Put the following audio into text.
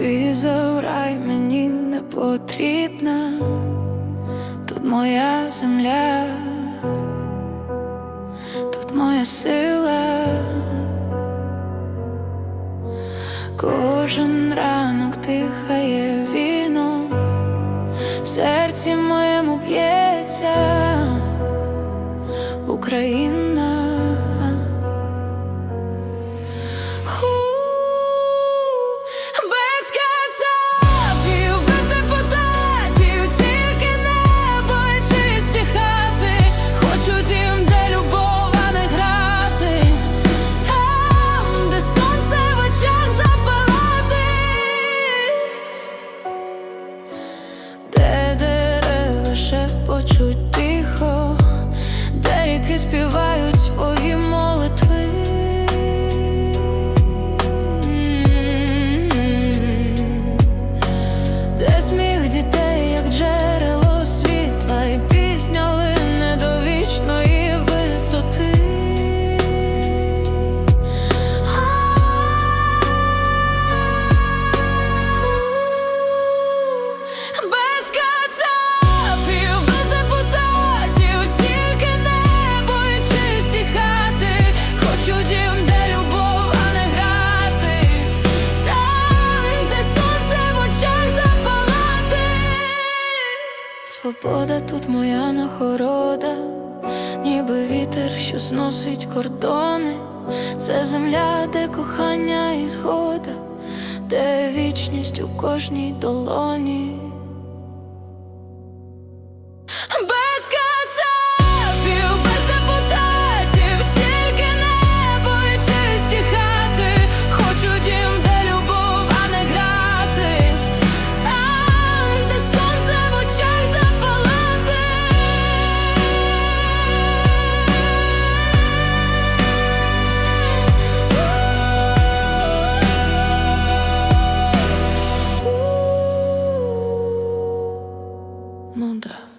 Віза в рай мені не потрібна, тут моя земля, тут моя сила. Кожен ранок дихає вільно, в серці моєму б'ється Україна. Де Свобода тут моя нагорода, ніби вітер, що зносить кордони. Це земля, де кохання і згода, де вічність у кожній долоні. 弄得。